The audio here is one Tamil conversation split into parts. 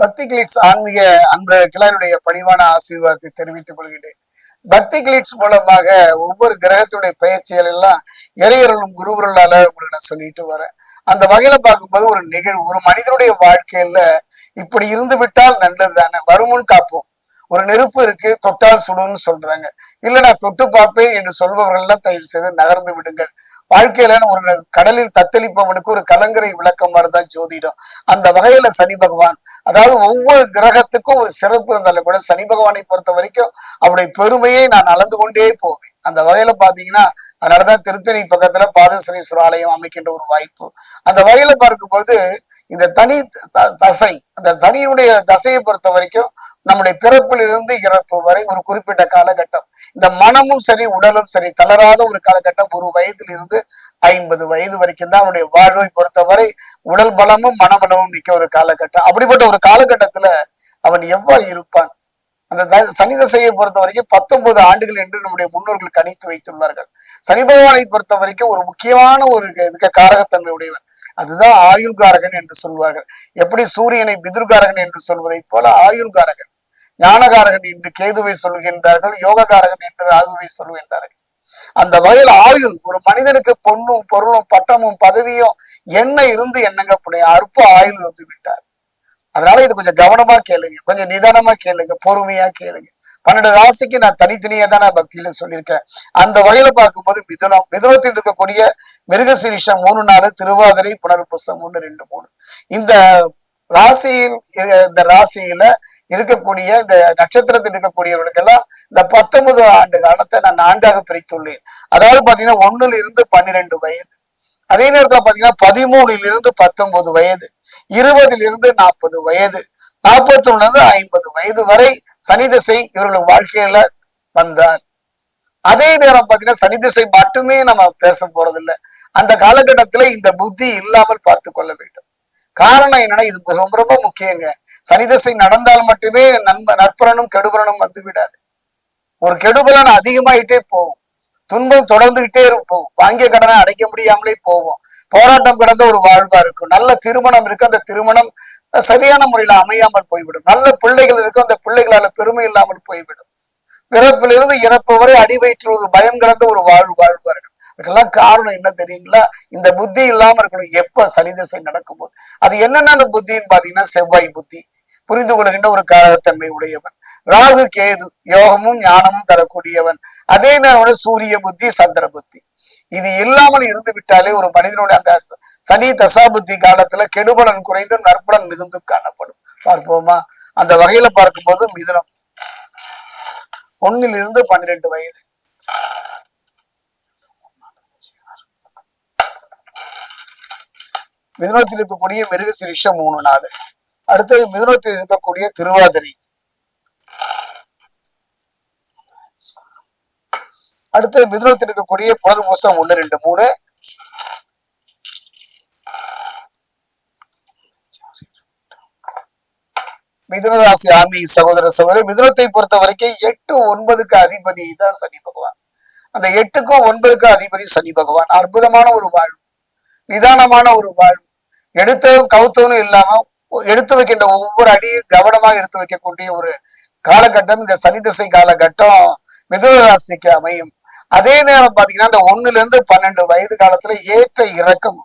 பக்தி கிளிட்ஸ் ஆன்மீக அன்பு கிளருடைய பணிவான ஆசீர்வாதத்தை தெரிவித்துக் கொள்கிறேன் பக்தி கிளிட்ஸ் மூலமாக ஒவ்வொரு கிரகத்துடைய பயிற்சிகள் எல்லாம் இறையர்களும் குருவர்களால உங்களுக்கு நான் சொல்லிட்டு வரேன். அந்த வகையில பார்க்கும்போது ஒரு நிகழ்வு ஒரு மனிதனுடைய வாழ்க்கையில இப்படி இருந்து விட்டால் நல்லது தானே வருமுன் காப்போம். ஒரு நெருப்பு இருக்கு தொட்டால் சுடுன்னு சொல்றாங்க. இல்ல நான் தொட்டு பார்ப்பேன் என்று சொல்பவர்கள் எல்லாம் தயவு செய்து நகர்ந்து விடுங்கள். வாழ்க்கையில ஒரு கடலில் தத்தளிப்பவனுக்கு ஒரு கலங்கரை விளக்கம் மாதிரிதான் ஜோதிடம். அந்த வகையில சனி பகவான் அதாவது ஒவ்வொரு கிரகத்துக்கும் ஒரு சிறப்பு இருந்தாலும் கூட சனி பகவானை பொறுத்த வரைக்கும் அவருடைய பெருமையை நான் அளந்து கொண்டே போவேன். அந்த வகையில பாத்தீங்கன்னா அதனாலதான் திருத்தணி பக்கத்துல பாதசனீஸ்வரர் ஆலயம் அமைக்கின்ற ஒரு வாய்ப்பு. அந்த வகையில பார்க்கும்போது இந்த தனி த- தசை அந்த தனியுடைய தசையை பொறுத்த வரைக்கும் நம்முடைய பிறப்பிலிருந்து இறப்பு வரை ஒரு குறிப்பிட்ட காலகட்டம். இந்த மனமும் சரி உடலும் சரி தளராத ஒரு காலகட்டம் ஒரு வயதிலிருந்து ஐம்பது வயது வரைக்கும் தான் அவனுடைய வாழ்வை பொறுத்தவரை உடல் பலமும் மனபலமும் மிக்க ஒரு காலகட்டம். அப்படிப்பட்ட ஒரு காலகட்டத்துல அவன் எவ்வாறு இருப்பான்? அந்த த- சனி தசையை பொறுத்த வரைக்கும் பத்தொன்பது ஆண்டுகள் என்று நம்முடைய முன்னோர்கள் கணித்து வைத்துள்ளார்கள். சனி பகவானை பொறுத்த வரைக்கும் ஒரு முக்கியமான ஒரு இதுக்கு காரகத்தன்மை உடையவன். அதுதான் ஆயுள்காரகன் என்று சொல்வார்கள். எப்படி சூரியனை பிதுர்காரகன் என்று சொல்வதைப் போல ஆயுள்காரகன் ஞானகாரகன் என்று கேதுவை சொல்கின்றார்கள் யோககாரகன் என்று ராகுவை சொல்கின்றார்கள். அந்த வகையில் ஆயுள் ஒரு மனிதனுக்கு பொண்ணும் பொருளும் பட்டமும் பதவியும் என்ன இருந்து என்னங்க புடைய அற்ப ஆயுள் வந்து விட்டார். அதனால இது கொஞ்சம் கவனமா கேளுங்க கொஞ்சம் நிதானமா கேளுங்க பொறுமையா கேளுங்க. பன்னெண்டு ராசிக்கு நான் தனித்தனியே தான் நான் பக்தியில சொல்லியிருக்கேன். அந்த வகையில பார்க்கும்போது மிதுனம் மிதுனத்தில் இருக்கக்கூடிய மிருகசீரிஷம் மூணு நாலு திருவாதிரை புனர்புசம் ஒண்ணு ரெண்டு மூணு. இந்த ராசியில் இரு- இந்த ராசியில இருக்கக்கூடிய இந்த நட்சத்திரத்தில் இருக்கக்கூடியவர்களுக்கெல்லாம் இந்த பத்தொன்பது ஆண்டு காலத்தை நான் நான்காக பிரித்துள்ளேன். அதாவது பாத்தீங்கன்னா ஒண்ணுல இருந்து பன்னிரெண்டு வயது. அதே நேரத்துல பாத்தீங்கன்னா பதிமூணுல இருந்து பத்தொன்பது வயது. இருபதுல இருந்து நாற்பது வயது. நாற்பத்தி ஒண்ணுல இருந்து ஐம்பது வயது வரை சனி திசை இவர்கள் வாழ்க்கையில வந்தார். அதே நேரம் பாத்தீங்கன்னா சனி திசை மட்டுமே நம்ம பேச போறதில்லை. அந்த காலகட்டத்துல இந்த புத்தி இல்லாமல் பார்த்து கொள்ள வேண்டும். காரணம் என்னன்னா இது ரொம்ப ரொம்ப முக்கியங்க. சனி திசை நடந்தால் மட்டுமே நண்ப நற்பலனும் கெடுபலனும் வந்து விடாது. ஒரு கெடுபலன் அதிகமாயிட்டே போகும். துன்பம் தொடர்ந்துகிட்டே இருப்போம். வாங்கிய கடனை அடைக்க முடியாமலே போவோம். போராட்டம் கிடந்த ஒரு வாழ்வா இருக்கும். நல்ல திருமணம் இருக்கு. அந்த திருமணம் சரியான முறையில அமையாமல் போய்விடும். நல்ல பிள்ளைகள் இருக்கும் அந்த பிள்ளைகளால பெருமை இல்லாமல் போய்விடும். பிறப்பிலிருந்து இறப்பு வரை அடி வயிற்றில் ஒரு பயம் கலந்த ஒரு வாழ்வு வாழ்வார்கள் அதுக்கெல்லாம் காரணம் என்ன தெரியுங்களா? இந்த புத்தி இல்லாம இருக்கணும். எப்ப சனி திசை நடக்கும்போது. அது என்னென்ன புத்தின்னு பாத்தீங்கன்னா செவ்வாய் புத்தி. புரிந்து கொள்கின்ற ஒரு காரகத்தன்மை உடையவன். ராகு கேது யோகமும் ஞானமும் தரக்கூடியவன். அதே நேரம் சூரிய புத்தி சந்திர புத்தி. இது இல்லாமல் இருந்து விட்டாலே ஒரு மனிதனுடைய அந்த சனி தசாபுத்தி காலத்துல கெடுபலன் குறைந்து நற்பலன் மிகுந்து காணப்படும். பார்ப்போமா? அந்த வகையில பார்க்கும்போது மிதுனம். ஒன்னில் இருந்து பன்னிரெண்டு வயது. மிதுனத்தில் இருக்கக்கூடிய மிருகசிரிஷம் மூணு நாள். அடுத்தது மிதுனத்தில் இருக்கக்கூடிய திருவாதிரை. அடுத்து மிதுனத்தில் இருக்கக்கூடிய புனர்பூசம் ஒண்ணு ரெண்டு மூணு. மிதுன ராசி ஆன்மீக சகோதர சகோதரி மிதுனத்தை பொறுத்த வரைக்கும் எட்டு ஒன்பதுக்கு அதிபதி தான் சனி பகவான். அந்த எட்டுக்கும் ஒன்பதுக்கும் அதிபதி சனி பகவான். அற்புதமான ஒரு வாழ்வு நிதானமான ஒரு வாழ்வு. எடுத்ததும் கவுத்தவனும் இல்லாம எடுத்து வைக்கின்ற ஒவ்வொரு அடியும் கவனமாக எடுத்து வைக்கக்கூடிய ஒரு காலகட்டம். இந்த சனி திசை காலகட்டம் மிதுன ராசிக்கு அமையும். அதே நேரம் பாத்தீங்கன்னா இந்த ஒண்ணுல இருந்து பன்னெண்டு வயது காலத்துல ஏற்ற இறக்கம்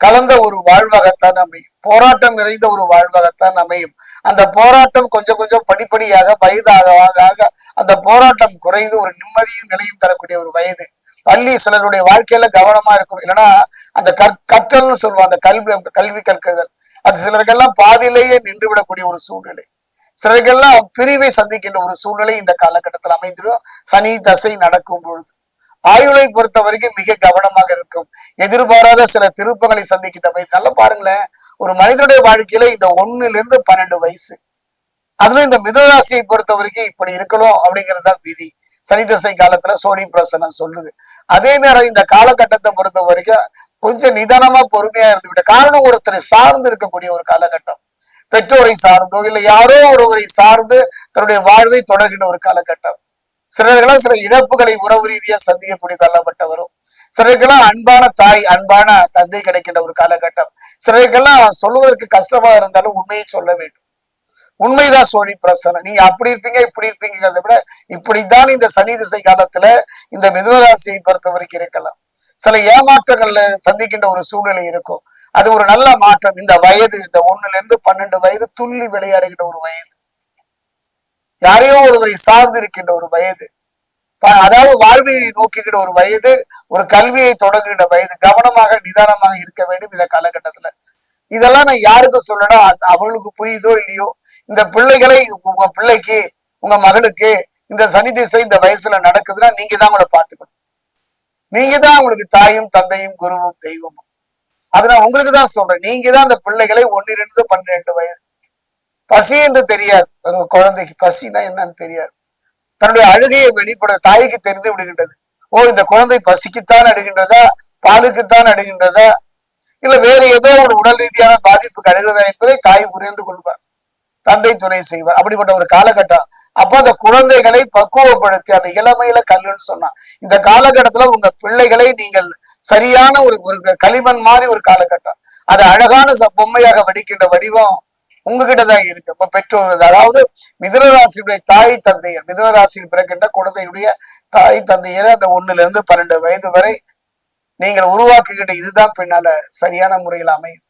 கலந்த ஒரு வாழ்வாகத்தான் அமையும். போராட்டம் நிறைந்த ஒரு வாழ்வாகத்தான் அமையும். அந்த போராட்டம் கொஞ்சம் கொஞ்சம் படிப்படியாக வயதாக ஆக ஆக அந்த போராட்டம் குறைந்து ஒரு நிம்மதியும் நிலையும் தரக்கூடிய ஒரு வயது. பள்ளி சிலருடைய வாழ்க்கையில கவனமா இருக்கும். இல்லைன்னா அந்த கற் கற்றல்னு சொல்லுவாங்க அந்த கல்வி கல்வி கற்குதல் அது சிலருக்கெல்லாம் பாதியிலேயே நின்று விடக்கூடிய ஒரு சூழ்நிலை. சிலருக்கெல்லாம் பிரிவை சந்திக்கின்ற ஒரு சூழ்நிலை இந்த காலகட்டத்தில் அமைந்துடும் சனி தசை நடக்கும் பொழுது. ஆயுளை பொறுத்த வரைக்கும் மிக கவனமாக இருக்கும். எதிர்பாராத சில திருப்பங்களை சந்திக்கின்ற வயசு நல்லா பாருங்களேன். ஒரு மனிதனுடைய வாழ்க்கையில இந்த ஒண்ணுல இருந்து பன்னெண்டு வயசு. அதுல இந்த மிதுனராசியை பொறுத்த வரைக்கும் இப்படி இருக்கணும் அப்படிங்கிறது தான் விதி. சனி திசை காலத்துல சோனி பிரசனம் சொல்லுது. அதே நேரம் இந்த காலகட்டத்தை பொறுத்த வரைக்கும் கொஞ்சம் நிதானமா பொறுமையா இருந்து விட்ட காரணம் ஒருத்தரை சார்ந்து இருக்கக்கூடிய ஒரு காலகட்டம். பெற்றோரை சார்ந்தோ இல்ல யாரோ ஒருவரை சார்ந்து தன்னுடைய வாழ்வை தொடர்கின்ற ஒரு காலகட்டம். சிலர்களா சில இழப்புகளை உறவு ரீதியா சந்திக்கக்கூடிய காலகட்டம் வரும் சிலருக்கெல்லாம் அன்பான தாய் அன்பான தந்தை கிடைக்கின்ற ஒரு காலகட்டம். சிலருக்கெல்லாம் சொல்லுவதற்கு கஷ்டமா இருந்தாலும் உண்மையை சொல்ல வேண்டும். உண்மைதான் சோழி பிரசனை நீங்க அப்படி இருப்பீங்க இப்படி இருப்பீங்கிறத விட இப்படித்தான் இந்த சனி திசை காலத்துல இந்த மிதுனராசியை பொறுத்த வரைக்கும் இருக்கலாம். சில ஏமாற்றங்கள்ல சந்திக்கின்ற ஒரு சூழ்நிலை இருக்கும். அது ஒரு நல்ல மாற்றம். இந்த வயது இந்த ஒண்ணுல இருந்து பன்னெண்டு வயது துள்ளி விளையாடுகின்ற ஒரு வயது. யாரையோ ஒருவரை சார்ந்து இருக்கின்ற ஒரு வயது. அதாவது வாழ்வியை நோக்குகிற ஒரு வயது ஒரு கல்வியை தொடங்குகின்ற வயது கவனமாக நிதானமாக இருக்க வேண்டும் இந்த காலகட்டத்துல. இதெல்லாம் நான் யாருக்கு சொல்லணும் அவங்களுக்கு புரியுதோ இல்லையோ இந்த பிள்ளைகளை உங்க பிள்ளைக்கு உங்க மகளுக்கு இந்த சனி திசை இந்த வயசுல நடக்குதுன்னா நீங்க தான் உங்களை பார்த்துக்கணும். நீங்க தான் உங்களுக்கு தாயும் தந்தையும் குருவும் தெய்வமும். அது நான் உங்களுக்கு தான் சொல்றேன். நீங்க தான் அந்த பிள்ளைகளை ஒன்னு ரெண்டு பன்னிரெண்டு வயது பசி என்று தெரியாது. உங்க குழந்தைக்கு பசினா என்னன்னு தெரியாது. தன்னுடைய அழுகையை வெளிப்பட தாய்க்கு தெரிந்து விடுகின்றது. ஓ இந்த குழந்தை பசிக்குத்தான் அடுகின்றதா பாலுக்குத்தான் அடுகின்றதா இல்ல வேற ஏதோ ஒரு உடல் ரீதியான பாதிப்புக்கு அழுகிறதா என்பதை தாய் புரிந்து கொள்வார். தந்தை துணை செய்வார். அப்படிப்பட்ட ஒரு காலகட்டம். அப்போ அந்த குழந்தைகளை பக்குவப்படுத்தி அந்த இளமையில கல்லுன்னு சொன்னான். இந்த காலகட்டத்துல உங்க பிள்ளைகளை நீங்கள் சரியான ஒரு ஒரு களிமண் மாதிரி ஒரு காலகட்டம். அது அழகான பொம்மையாக வடிக்கின்ற வடிவம். உங்ககிட்ட தான் இருக்கு இப்ப பெற்றோர்கள் அதாவது மிதுனராசியுடைய தாய் தந்தையர் மிதுனராசியில் பிறக்கின்ற குழந்தையுடைய தாய் தந்தையர் அந்த ஒண்ணுல இருந்து பன்னெண்டு வயது வரை நீங்கள் உருவாக்கிக்கிட்ட இதுதான் பின்னால சரியான முறையில் அமையும்.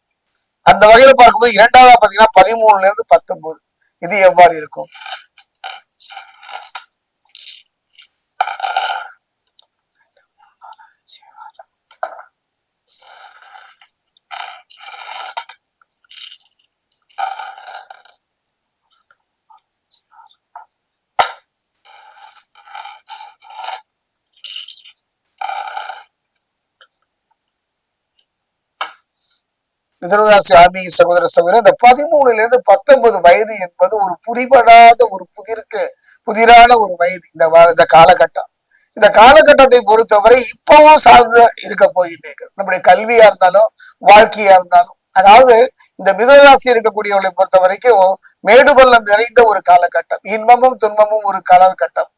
அந்த வகையில பார்க்கும்போது இரண்டாவது பாத்தீங்கன்னா பதிமூணுல இருந்து பத்தொன்பது. இது எவ்வாறு இருக்கும்? மிதனராசி ஆன்மீக சகோதர சகோதரர் இந்த பதிமூணுல இருந்து பத்தொன்பது வயது என்பது ஒரு புரிபடாத ஒரு புதிருக்கு புதிரான ஒரு வயது இந்த வா- இந்த காலகட்டம். இந்த காலகட்டத்தை பொறுத்தவரை இப்பவும் சார்ந்து இருக்க போகின்றீர்கள். நம்முடைய கல்வியா இருந்தாலும் வாழ்க்கையா இருந்தாலும். அதாவது இந்த மிதனராசி இருக்கக்கூடியவர்களை பொறுத்த வரைக்கும் மேடுபள்ளம் நிறைந்த ஒரு காலகட்டம். இன்பமும் துன்பமும் ஒரு காலகட்டம்.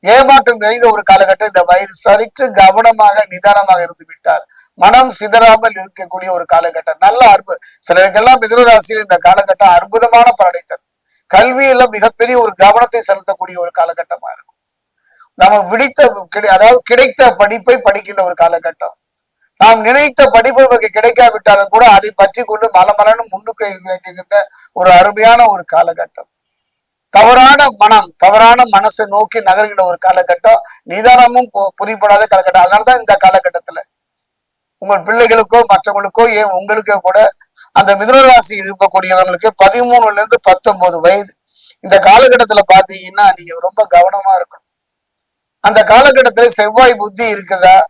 ஏமாற்றம் நிறைந்த ஒரு காலகட்டம் இந்த வயது சரித்து கவனமாக நிதானமாக இருந்து விட்டார் மனம் சிதறாமல் இருக்கக்கூடிய ஒரு காலகட்டம். நல்ல அற்பு சிலருக்கெல்லாம் மிதுனராசியில் இந்த காலகட்டம் அற்புதமான பலனை தரும் கல்வியில மிகப்பெரிய ஒரு கவனத்தை செலுத்தக்கூடிய ஒரு காலகட்டமா இருக்கும். நமக்கு விடித்த கிடை- அதாவது கிடைத்த படிப்பை படிக்கின்ற ஒரு காலகட்டம். நாம் நினைத்த படிப்பு நமக்கு கிடைக்காவிட்டாலும் கூட அதை பற்றி கொண்டு மலமலன்னு முன்னுக்கு வைக்கின்ற ஒரு அருமையான ஒரு காலகட்டம். தவறான மனம் தவறான மனசை நோக்கி நகர்கிற ஒரு காலகட்டம் நிதானமும் பு- புரிபடாத காலகட்டம். அதனாலதான் இந்த காலகட்டத்துல உங்கள் பிள்ளைகளுக்கோ மற்றவங்களுக்கோ ஏன் உங்களுக்கோ கூட அந்த மிதுனராசி இருக்கக்கூடியவங்களுக்கு பதிமூணுல இருந்து பத்தொன்பது வயது. இந்த காலகட்டத்துல பாத்தீங்கன்னா நீங்க ரொம்ப கவனமா இருக்கணும். அந்த காலகட்டத்துல செவ்வாய் புத்தி இருக்குதா?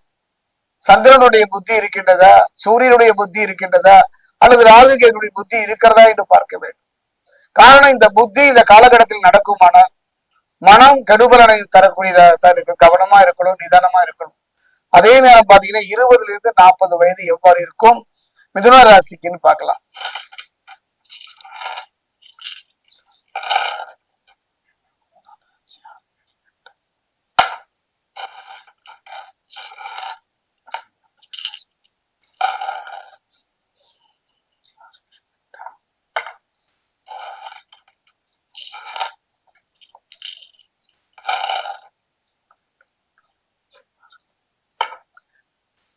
சந்திரனுடைய புத்தி இருக்கின்றதா? சூரியனுடைய புத்தி இருக்கின்றதா? அல்லது ராகுகேனுடைய புத்தி இருக்கிறதா என்று பார்க்க வேண்டும். காரணம் இந்த புத்தி இந்த காலகட்டத்தில் நடக்குமானா மனம் கெடுபலனை தரக்கூடியதா தான் இருக்கு. கவனமா இருக்கணும் நிதானமா இருக்கணும். அதே நேரம் பாத்தீங்கன்னா இருபதுல இருந்து நாற்பது வயது எவ்வாறு இருக்கும்? மிதுன ராசிக்குன்னு பார்க்கலாம்.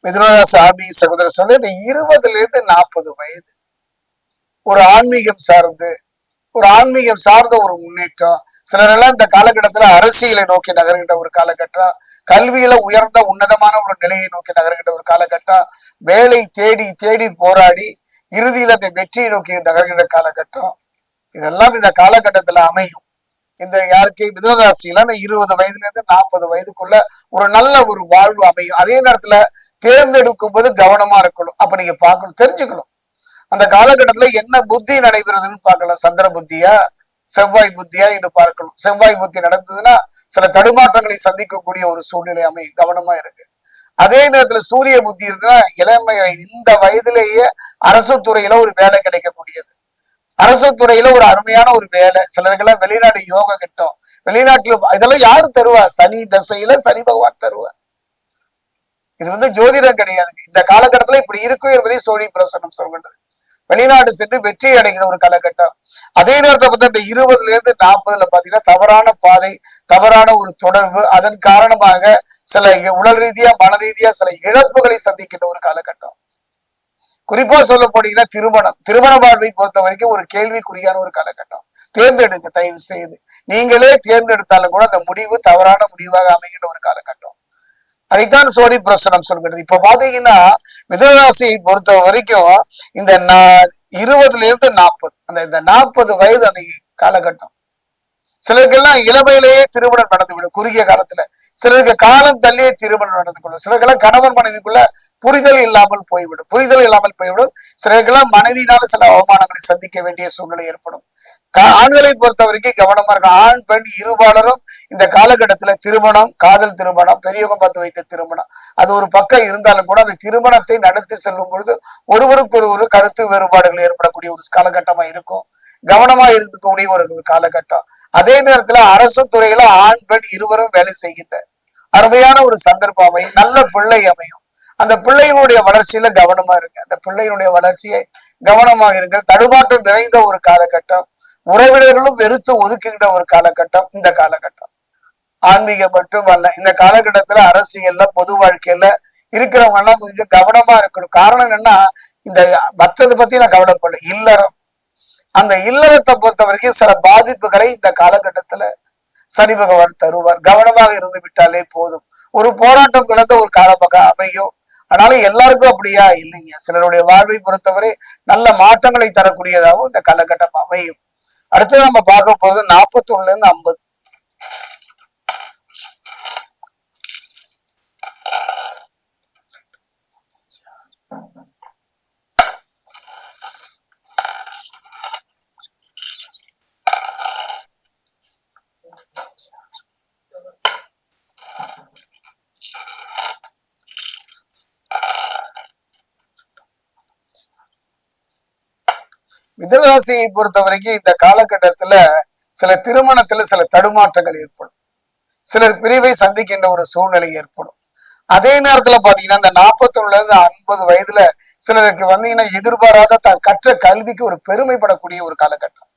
மிதுனராசி ஆன்மீக சகோதரர் சொன்ன இந்த இருபதுல இருந்து நாற்பது வயது. ஒரு ஆன்மீகம் சார்ந்து ஒரு ஆன்மீகம் சார்ந்த ஒரு முன்னேற்றம். சிலரெல்லாம் இந்த காலகட்டத்துல அரசியலை நோக்கி நகர்கின்ற ஒரு காலகட்டம். கல்வியில உயர்ந்த உன்னதமான ஒரு நிலையை நோக்கி நகர்கின்ற ஒரு காலகட்டம். வேலை தேடி தேடி போராடி இறுதியில் அந்த வெற்றியை நோக்கி நகர்கின்ற காலகட்டம். இதெல்லாம் இந்த காலகட்டத்துல அமையும். இந்த யாருக்கு மிதனராசினா இருபது வயதுல இருந்து நாற்பது வயதுக்குள்ள ஒரு நல்ல ஒரு வாழ்வு அமையும். அதே நேரத்துல தேர்ந்தெடுக்கும் போது கவனமா இருக்கணும். அப்ப நீங்க பார்க்கணும் தெரிஞ்சுக்கணும். அந்த காலகட்டத்துல என்ன புத்தி நடைபெறுதுன்னு பார்க்கலாம். சந்திர புத்தியா செவ்வாய் புத்தியா என்று பார்க்கணும். செவ்வாய் புத்தி நடந்ததுன்னா சில தடுமாற்றங்களை சந்திக்கக்கூடிய ஒரு சூழ்நிலை அமையும். கவனமா இருக்கு. அதே நேரத்துல சூரிய புத்தி இருந்ததுன்னா இளமை இந்த வயதிலேயே அரசு துறையில ஒரு வேலை கிடைக்கக்கூடியது. அரசு துறையில ஒரு அருமையான ஒரு வேலை. சிலருக்கெல்லாம் வெளிநாடு யோக கிட்டும் வெளிநாட்டுல இதெல்லாம் யாரு தருவா? சனி தசையில சனி பகவான் தருவார் இது வந்து ஜோதிடம் கிடையாது. இந்த காலகட்டத்துல இப்படி இருக்கும் என்பதை சோழி பிரசனம் சொல்கின்றது. வெளிநாடு சென்று வெற்றி அடைகிற ஒரு காலகட்டம். அதே நேரத்தில் பார்த்தா இந்த இருபதுல இருந்து நாற்பதுல பாத்தீங்கன்னா தவறான பாதை தவறான ஒரு தொடர்பு அதன் காரணமாக சில உடல் ரீதியா மன ரீதியா சில இழப்புகளை சந்திக்கின்ற ஒரு காலகட்டம். குறிப்பா சொல்ல போனீங்கன்னா திருமணம். திருமண வாழ்வை பொறுத்த வரைக்கும் ஒரு கேள்விக்குறியான ஒரு காலகட்டம். தேர்ந்தெடுங்க தயவு செய்து. நீங்களே தேர்ந்தெடுத்தாலும் கூட அந்த முடிவு தவறான முடிவாக அமைகின்ற ஒரு காலகட்டம். அதைத்தான் சோனி பிரசனம் சொல்கிறது. இப்ப பாத்தீங்கன்னா மிதனராசியை பொறுத்த வரைக்கும் இந்த இருபதுல இருந்து நாற்பது அந்த இந்த நாற்பது வயது அந்த காலகட்டம். சிலருக்கெல்லாம் இளமையிலேயே திருமணம் நடந்துவிடும் குறுகிய காலத்துல. சிலருக்கு காலம் தள்ளியே திருமணம் நடந்து கொள்ளும் சிலருக்கெல்லாம் கணவன் மனைவிக்குள்ள புரிதல் இல்லாமல் போய்விடும். புரிதல் இல்லாமல் போய்விடும். சிலருக்கெல்லாம் மனைவியினால சில அவமானங்களை சந்திக்க வேண்டிய சூழ்நிலை ஏற்படும். ஆண்களை பொறுத்த வரைக்கும் கவனமா இருக்கும் ஆண் பெண் இருபாலரும் இந்த காலகட்டத்துல திருமணம் காதல் திருமணம் பெரியவங்க பார்த்து வைத்த திருமணம். அது ஒரு பக்கம் இருந்தாலும் கூட அந்த திருமணத்தை நடத்தி செல்லும் பொழுது ஒருவருக்கு ஒரு கருத்து வேறுபாடுகள் ஏற்படக்கூடிய ஒரு காலகட்டமா இருக்கும். கவனமா இருக்கக்கூடிய ஒரு காலகட்டம். அதே நேரத்துல அரசு துறையில ஆண் பெண் இருவரும் வேலை செய்கின்ற அருமையான ஒரு சந்தர்ப்பம் அமையும். நல்ல பிள்ளை அமையும். அந்த பிள்ளைகளுடைய வளர்ச்சியில கவனமா இருங்க. அந்த பிள்ளையினுடைய வளர்ச்சியை கவனமாக இருங்கள். தடுமாற்றம் நிறைந்த ஒரு காலகட்டம். உறவினர்களும் வெறுத்து ஒதுக்குகின்ற ஒரு காலகட்டம் இந்த காலகட்டம். ஆன்மீகம் மட்டுமல்ல இந்த காலகட்டத்துல அரசியல்ல பொது வாழ்க்கையில இருக்கிறவங்க எல்லாம் கொஞ்சம் கவனமா இருக்கணும். காரணம் என்னன்னா இந்த மத்ததை பத்தி நான் கவலைப்படல. இல்லறம். அந்த இல்லறத்தை பொறுத்த வரைக்கும் சில பாதிப்புகளை இந்த காலகட்டத்துல சனி பகவான் தருவார். கவனமாக இருந்து விட்டாலே போதும். ஒரு போராட்டம் கலந்த ஒரு காலமாக அமையும். ஆனாலும் எல்லாருக்கும் அப்படியா? இல்லைங்க. சிலருடைய வாழ்வை பொறுத்தவரை நல்ல மாற்றங்களை தரக்கூடியதாகவும் இந்த காலகட்டம் அமையும். அடுத்து நம்ம பார்க்க போறது நாற்பத்தி ஒண்ணுல இருந்து ஐம்பது. மிதனராசியை பொறுத்த வரைக்கும் இந்த காலகட்டத்துல சில திருமணத்துல சில தடுமாற்றங்கள் ஏற்படும். சிலர் பிரிவை சந்திக்கின்ற ஒரு சூழ்நிலை ஏற்படும். அதே நேரத்துல பாத்தீங்கன்னா இந்த நாற்பத்தொன்னுல இருந்து ஐம்பது வயதுல சிலருக்கு வந்தீங்கன்னா எதிர்பாராத தான் கற்ற கல்விக்கு ஒரு பெருமைப்படக்கூடிய ஒரு காலகட்டம்.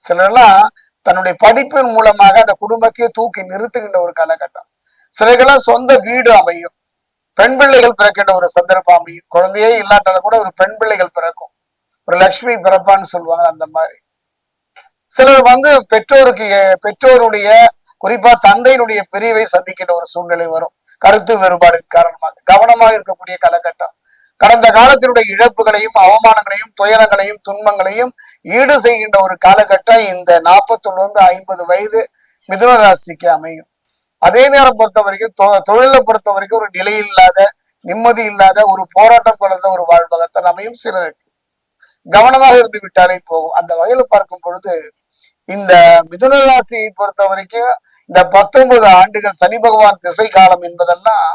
சிலர்லாம் தன்னுடைய படிப்பின் மூலமாக அந்த குடும்பத்தையே தூக்கி நிறுத்துகின்ற ஒரு காலகட்டம். சிலருக்கெல்லாம் சொந்த வீடு அமையும். பெண் பிள்ளைகள் பிறக்கின்ற ஒரு சந்தர்ப்பம் அமையும். குழந்தையே இல்லாட்டாலும் கூட ஒரு பெண் பிள்ளைகள் பிறக்கும். ஒரு லட்சுமி பிறப்பான்னு சொல்லுவாங்க அந்த மாதிரி. சிலர் வந்து பெற்றோருக்கு பெற்றோருடைய குறிப்பா தந்தையினுடைய பிரிவை சந்திக்கின்ற ஒரு சூழ்நிலை வரும். கருத்து வேறுபாடு காரணமாக கவனமாக இருக்கக்கூடிய காலகட்டம். கடந்த காலத்தினுடைய இழப்புகளையும் அவமானங்களையும் துயரங்களையும் துன்பங்களையும் ஈடு செய்கின்ற ஒரு காலகட்டம் இந்த நாற்பத்தொன்னு ஐம்பது வயது மிதுன ராசிக்கு அமையும். அதே நேரம் பொறுத்த வரைக்கும் தொழிலை பொறுத்த வரைக்கும் ஒரு நிலை இல்லாத நிம்மதி இல்லாத ஒரு போராட்டம் கலந்த ஒரு வாழ்வகத்தான் அமையும் சிலருக்கு. கவனமாக இருந்து விட்டாலே போகும். அந்த வகையில பார்க்கும் பொழுது இந்த மிதுன ராசியை பொறுத்த வரைக்கும் இந்த பத்தொன்பது ஆண்டுகள் சனி பகவான் திசை காலம் என்பதெல்லாம்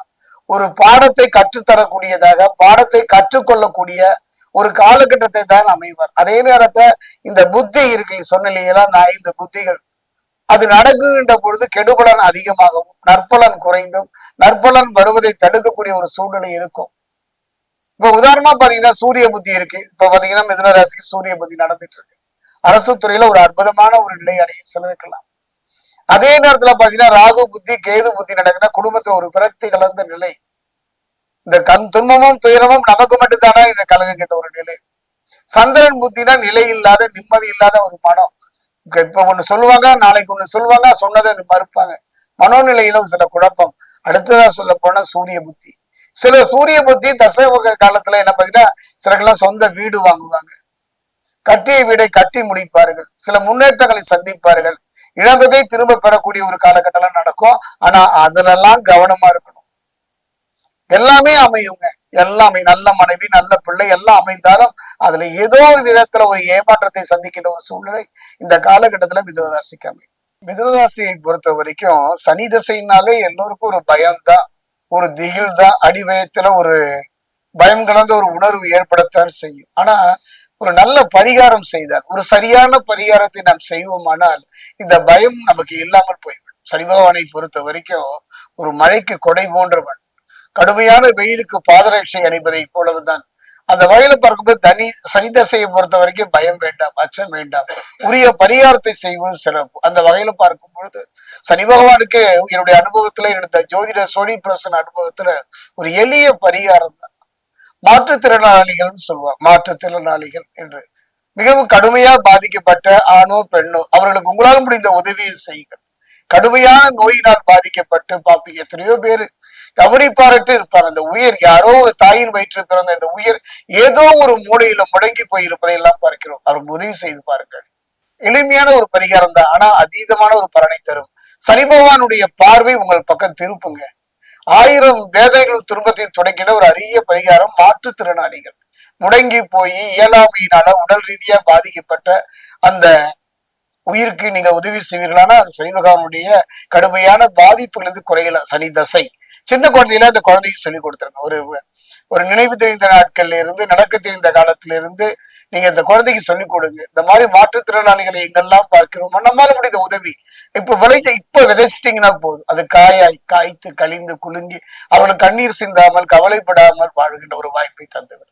ஒரு பாடத்தை கற்றுத்தரக்கூடியதாக பாடத்தை கற்றுக்கொள்ளக்கூடிய ஒரு காலகட்டத்தை தான் அமைவார். அதே நேரத்துல இந்த புத்தி இருக்கு சொன்னலையா அந்த ஐந்து புத்திகள். அது நடக்குகின்ற பொழுது கெடுபலன் அதிகமாகவும் நற்பலன் குறைந்தும் நற்பலன் வருவதை தடுக்கக்கூடிய ஒரு சூழ்நிலை இருக்கும். இப்ப உதாரணமா பாத்தீங்கன்னா சூரிய புத்தி இருக்கு. இப்ப பாத்தீங்கன்னா மிதுன ராசிக்கு சூரிய புத்தி நடந்துட்டு இருக்கு அரசு துறையில ஒரு அற்புதமான ஒரு நிலை அடைய செலவிக்கலாம் அதே நேரத்துல பாத்தீங்கன்னா ராகு புத்தி கேது புத்தி நடக்குதுன்னா குடும்பத்துல ஒரு விரக்தி கலந்த நிலை. இந்த கண் துன்பமும் துயரமும் நமக்கு மட்டும்தானா என்ன கேட்ட ஒரு நிலை. சந்திரன் புத்தினா நிலை இல்லாத நிம்மதி இல்லாத ஒரு மனம். இப்ப ஒண்ணு சொல்லுவாங்க நாளைக்கு ஒண்ணு சொல்லுவாங்க சொன்னதை மறுப்பாங்க. மனோநிலையில சில குழப்பம். அடுத்ததா சொல்ல போனா சூரிய புத்தி. சில சூரிய புத்தி தசவக காலத்துல என்ன பாத்தீங்கன்னா சிலர்கள்லாம் சொந்த வீடு வாங்குவாங்க. கட்டிய வீடை கட்டி முடிப்பார்கள். சில முன்னேற்றங்களை சந்திப்பார்கள். இழந்ததை திரும்ப பெறக்கூடிய ஒரு காலகட்டம் நடக்கும். ஆனா அதுலெல்லாம் கவனமா இருக்கணும். எல்லாமே அமையுங்க. எல்லாமே நல்ல மனைவி நல்ல பிள்ளை எல்லாம் அமைந்தாலும் அதுல ஏதோ ஒரு விதத்துல ஒரு ஏமாற்றத்தை சந்திக்கின்ற ஒரு சூழ்நிலை இந்த காலகட்டத்துல மிதுனராசிக்கு அமையும். மிதுனராசியை பொறுத்த வரைக்கும் சனி தசைனாலே எல்லோருக்கும் ஒரு பயம்தான். ஒரு திகில் தான் அடிவயத்துல ஒரு பயம் கலந்த ஒரு உணர்வு ஏற்படத்தான் செய்யும். ஆனா ஒரு நல்ல பரிகாரம் செய்தால் ஒரு சரியான பரிகாரத்தை நாம் செய்வோமானால் இந்த பயம் நமக்கு இல்லாமல் போய்விடும். சனி பகவானை பொறுத்த வரைக்கும் ஒரு மழைக்கு கொடை போன்றவன் கடுமையான வெயிலுக்கு பாதரட்சை அணிவதை போலவுதான் அந்த வகையில பார்க்கும்போது தனி சனி தசையை பொறுத்த வரைக்கும் பயம் வேண்டாம் அச்சம் வேண்டாம். உரிய பரிகாரத்தை செய்வது சிறப்பு. அந்த வகையில பார்க்கும் பொழுது சனி பகவானுக்கு என்னுடைய அனுபவத்துல என்னுடைய ஜோதிட சோனி பிரசன் அனுபவத்துல ஒரு எளிய பரிகாரம் தான். மாற்றுத்திறனாளிகள்னு சொல்லுவாங்க மாற்றுத்திறனாளிகள் என்று. மிகவும் கடுமையா பாதிக்கப்பட்ட ஆணோ பெண்ணோ அவர்களுக்கு உங்களால் முடிந்த உதவியை செய்யுங்கள். கடுமையான நோயினால் பாதிக்கப்பட்டு பாப்பீங்க எத்தனையோ பேர் கவனி பாராட்டு இருப்பார். அந்த உயிர் யாரோ ஒரு தாயின் வயிற்றில் பிறந்த இந்த உயிர் ஏதோ ஒரு மூலையில முடங்கி போய் இருப்பதை எல்லாம் பார்க்கிறோம். அவருக்கு உதவி செய்து பாருங்கள். எளிமையான ஒரு பரிகாரம் தான். ஆனா அதீதமான ஒரு பலனை தரும். சனி பகவானுடைய பார்வை உங்கள் பக்கம் திருப்புங்க. ஆயிரம் வேதனைகளும் துன்பத்தையும் தொடங்கின ஒரு அரிய பரிகாரம் மாற்றுத்திறனாளிகள் முடங்கி போய் இயலாமையினால உடல் ரீதியா பாதிக்கப்பட்ட அந்த உயிருக்கு நீங்க உதவி செய்வீர்களானா? அந்த சனி பகவானுடைய கடுமையான பாதிப்புலேருந்து குறையலாம். சனி தசை. சின்ன குழந்தையில அந்த குழந்தைக்கு சொல்லி கொடுத்துருங்க ஒரு ஒரு நினைவு தெரிந்த நாட்கள்ல இருந்து நடக்க தெரிந்த காலத்துல இருந்து நீங்க இந்த குழந்தைக்கு சொல்லிக் கொடுங்க. இந்த மாதிரி மாற்றுத்திறனாளிகளை எங்கெல்லாம் பார்க்கிறோமோ நம்மால முடிந்த உதவி. இப்ப விளைச்ச இப்ப விதைச்சிட்டீங்கன்னா போதும். அது காயாய் காய்த்து கழிந்து குலுங்கி அவளுக்கு கண்ணீர் சிந்தாமல் கவலைப்படாமல் வாழ்கின்ற ஒரு வாய்ப்பை தந்துவிடும்